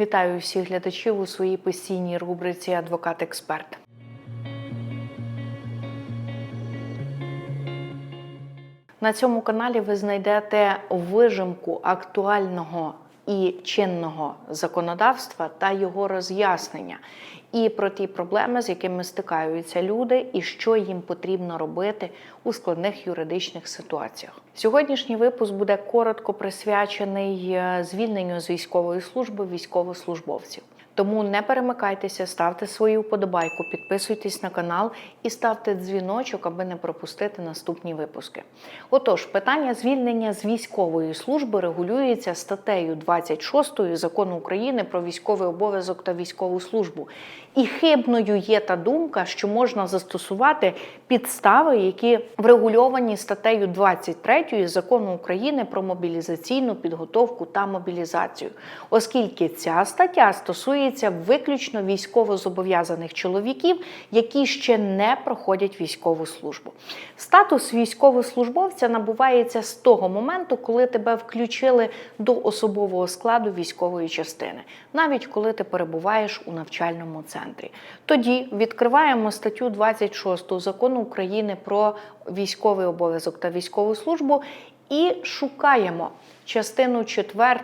Вітаю всіх глядачів у своїй постійній рубриці Адвокат-експерт. На цьому каналі ви знайдете вижимку актуального і чинного законодавства та його роз'яснення, і про ті проблеми, з якими стикаються люди, і що їм потрібно робити у складних юридичних ситуаціях. Сьогоднішній випуск буде коротко присвячений е, звільненню з військової служби військовослужбовців. Тому не перемикайтеся, ставте свою вподобайку, підписуйтесь на канал і ставте дзвіночок, аби не пропустити наступні випуски. Отож, питання звільнення з військової служби регулюється статтею 26 закону України про військовий обов'язок та військову службу. І хибною є та думка, що можна застосувати підстави, які врегульовані статтею 23 закону України про мобілізаційну підготовку та мобілізацію, оскільки ця стаття стосується виключно військовозобов'язаних чоловіків, які ще не проходять військову службу. Статус військовослужбовця набувається з того моменту, коли тебе включили до особового складу військової частини, навіть коли ти перебуваєш у навчальному центрі. Тоді відкриваємо статтю 26 закону України про військовий обов'язок та військову службу і шукаємо частину 4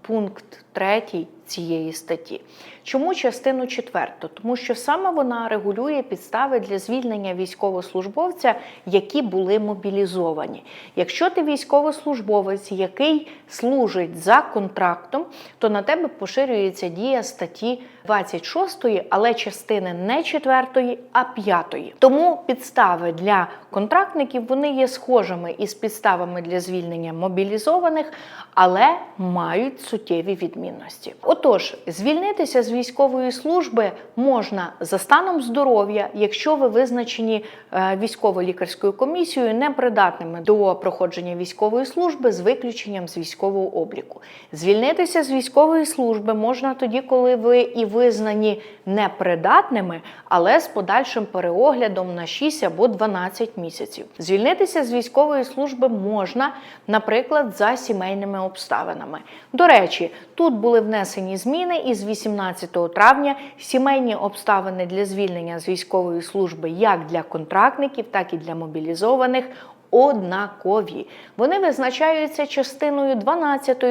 пункт 3 цієї статті. Чому частину 4? Тому що саме вона регулює підстави для звільнення військовослужбовця, які були мобілізовані. Якщо ти військовослужбовець, який служить за контрактом, то на тебе поширюється дія статті 26, але частини не 4, а 5. Тому підстави для контрактників вони є схожими із підставами для звільнення мобілізованих, але мають суттєві відмінності. Отож, звільнитися з військової служби можна за станом здоров'я, якщо ви визначені е, військово-лікарською комісією непридатними до проходження військової служби з виключенням з військового обліку. Звільнитися з військової служби можна тоді, коли ви і визнані непридатними, але з подальшим переоглядом на 6 або 12 місяців. Звільнитися з військової служби можна, наприклад, за сімейними обставинами. До речі, тут були внесені зміни і з 18 травня сімейні обставини для звільнення з військової служби як для контрактників, так і для мобілізованих однакові. Вони визначаються частиною 12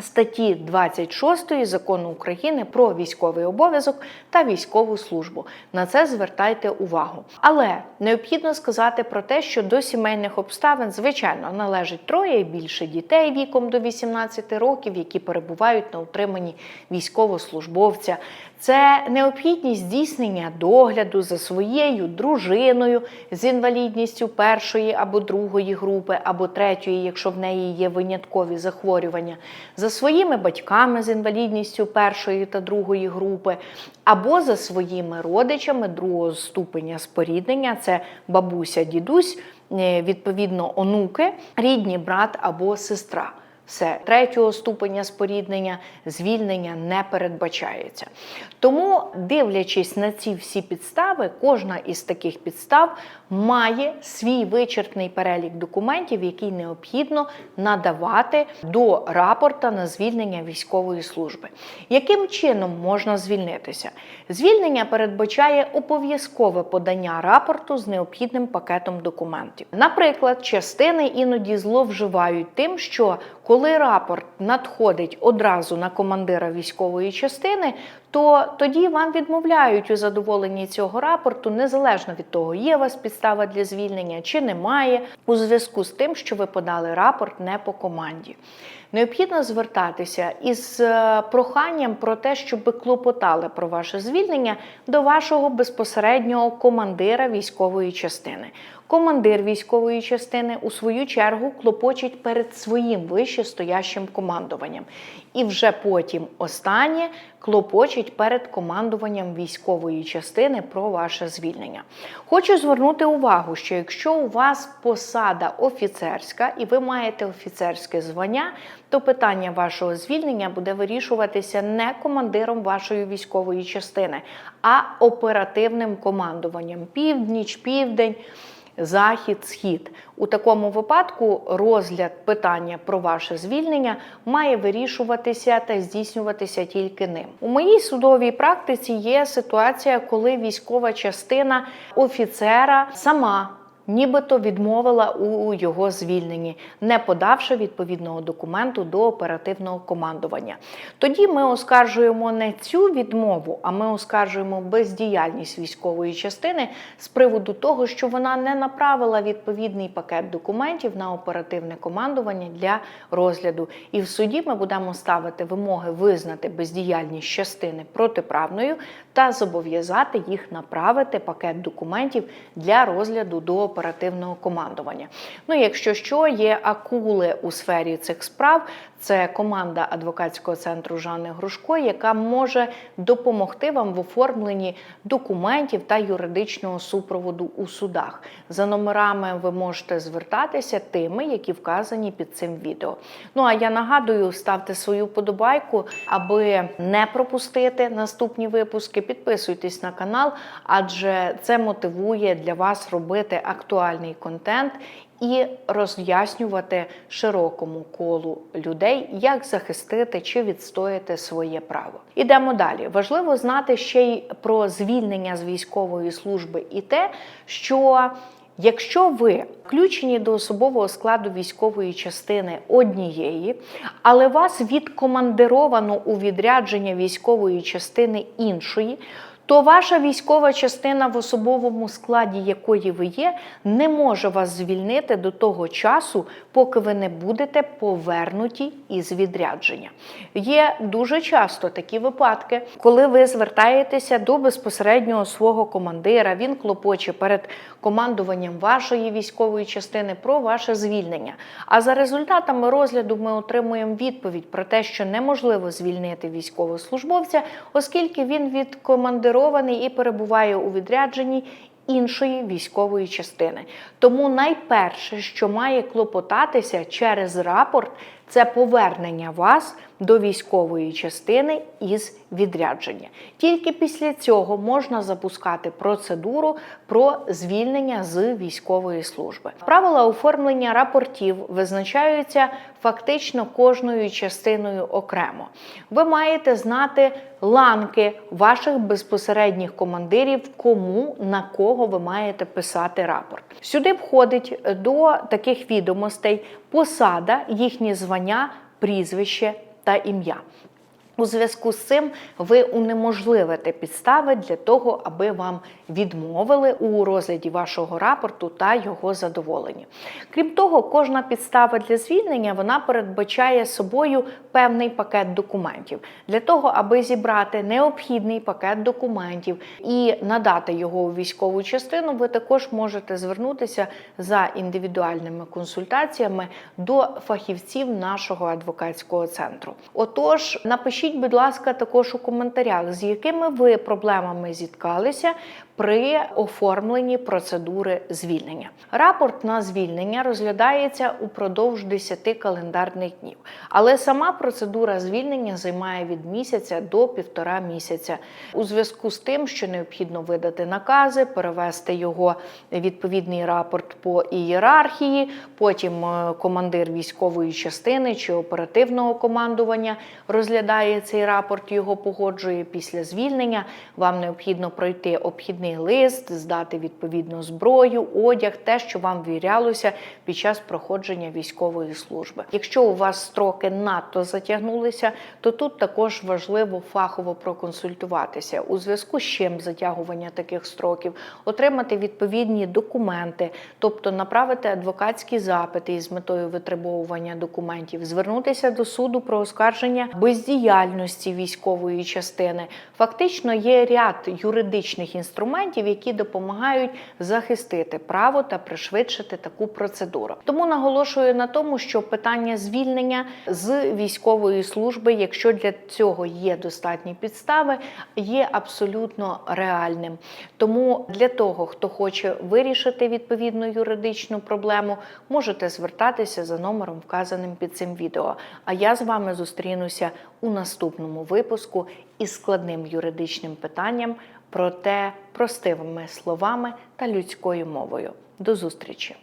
статті 26 закону України про військовий обов'язок та військову службу. На це звертайте увагу. Але необхідно сказати про те, що до сімейних обставин, звичайно, належить троє і більше дітей віком до 18 років, які перебувають на утриманні військовослужбовця. Це необхідність здійснення догляду за своєю дружиною з інвалідністю першої або другої групи, або третьої, якщо в неї є виняткові захворювання, за своїми батьками з інвалідністю першої та другої групи, або за своїми родичами другого ступеня споріднення, це бабуся, дідусь, е, відповідно, онуки, рідні брат або сестра. Все третього ступеня споріднення, звільнення не передбачається. Тому, дивлячись на ці всі підстави, кожна із таких підстав має свій вичерпний перелік документів, який необхідно надавати до рапорта на звільнення військової служби. Яким чином можна звільнитися? Звільнення передбачає обов'язкове подання рапорту з необхідним пакетом документів. Наприклад, частини іноді зловживають тим, що коли рапорт надходить одразу на командира військової частини, то тоді вам відмовляють у задоволенні цього рапорту, незалежно від того, є у вас підстава для звільнення чи немає, у зв'язку з тим, що ви подали рапорт не по команді. Необхідно звертатися із е, проханням про те, щоб клопотали про ваше звільнення до вашого безпосереднього командира військової частини. Командир військової частини у свою чергу клопочить перед своїм вищестоящим командуванням. І вже потім останнє клопочить перед командуванням військової частини про ваше звільнення. Хочу звернути увагу, що якщо у вас посада офіцерська і ви маєте офіцерське звання, то питання вашого звільнення буде вирішуватися не командиром вашої військової частини, а оперативним командуванням північ, південь. Захід, схід. У такому випадку розгляд питання про ваше звільнення має вирішуватися та здійснюватися тільки ним. У моїй судовій практиці є ситуація, коли військова частина офіцера сама. Нібито відмовила у його звільненні, не подавши відповідного документу до оперативного командування. Тоді ми оскаржуємо не цю відмову, а ми оскаржуємо бездіяльність військової частини з приводу того, що вона не направила відповідний пакет документів на оперативне командування для розгляду. І в суді ми будемо ставити вимоги визнати бездіяльність частини протиправною та зобов'язати їх направити пакет документів для розгляду до оперативного командування. Ну, якщо що, є акули у сфері цих справ. Це команда адвокатського центру Жанни Грушко, яка може допомогти вам в оформленні документів та юридичного супроводу у судах. За номерами ви можете звертатися тими, які вказані під цим відео. Ну а я нагадую, ставте свою подобайку, аби не пропустити наступні випуски. Підписуйтесь на канал, адже це мотивує для вас робити актуальний контент і роз'яснювати широкому колу людей, як захистити чи відстояти своє право. Ідемо далі. Важливо знати ще й про звільнення з військової служби і те, що Якщо ви включені до особового складу військової частини однієї, але вас відкомандировано у відрядження військової частини іншої, то ваша військова частина, в особовому складі якої ви є, не може вас звільнити до того часу, поки ви не будете повернуті із відрядження. Є дуже часто такі випадки, коли ви звертаєтеся до безпосереднього свого командира, він клопоче перед командуванням вашої військової частини про ваше звільнення. А за результатами розгляду ми отримуємо відповідь про те, що неможливо звільнити військовослужбовця, оскільки він відкомандирований і перебуває у відрядженні іншої військової частини. Тому найперше, що має клопотатися через рапорт, це повернення вас до військової частини із відрядження. Тільки після цього можна запускати процедуру про звільнення з військової служби. Правила оформлення рапортів визначаються фактично кожною частиною окремо. Ви маєте знати ланки ваших безпосередніх командирів, кому на кого ви маєте писати рапорт. Сюди входить до таких відомостей посада, їхні звання, прізвище та ім'я. У зв'язку з цим ви унеможливите підстави для того, аби вам відмовили у розгляді вашого рапорту та його задоволення. Крім того, кожна підстава для звільнення вона передбачає собою певний пакет документів для того, аби зібрати необхідний пакет документів і надати його у військову частину. Ви також можете звернутися за індивідуальними консультаціями до фахівців нашого адвокатського центру. Отож, напишіть Напишіть, будь ласка, також у коментарях, з якими ви проблемами зіткалися при оформленні процедури звільнення. Рапорт на звільнення розглядається упродовж 10 календарних днів, але сама процедура звільнення займає від місяця до півтора місяця. У зв'язку з тим, що необхідно видати накази, перевести його відповідний рапорт по ієрархії, потім е, командир військової частини чи оперативного командування розглядає цей рапорт, його погоджує після звільнення. Вам необхідно пройти обхідний лист, здати відповідну зброю, одяг, те, що вам вірялося під час проходження військової служби. Якщо у вас строки надто затягнулися, то тут також важливо фахово проконсультуватися у зв'язку з чим затягування таких строків, отримати відповідні документи, тобто направити адвокатські запити із метою витребовування документів, звернутися до суду про оскарження бездіяльності військової частини. Фактично є ряд юридичних інструментів, які допомагають захистити право та пришвидшити таку процедуру. Тому наголошую на тому, що питання звільнення з військової служби, якщо для цього є достатні підстави, є абсолютно реальним. Тому для того, хто хоче вирішити відповідну юридичну проблему, можете звертатися за номером, вказаним під цим відео. А я з вами зустрінуся у наступному випуску із складним юридичним питанням, проте простими словами та людською мовою. До зустрічі!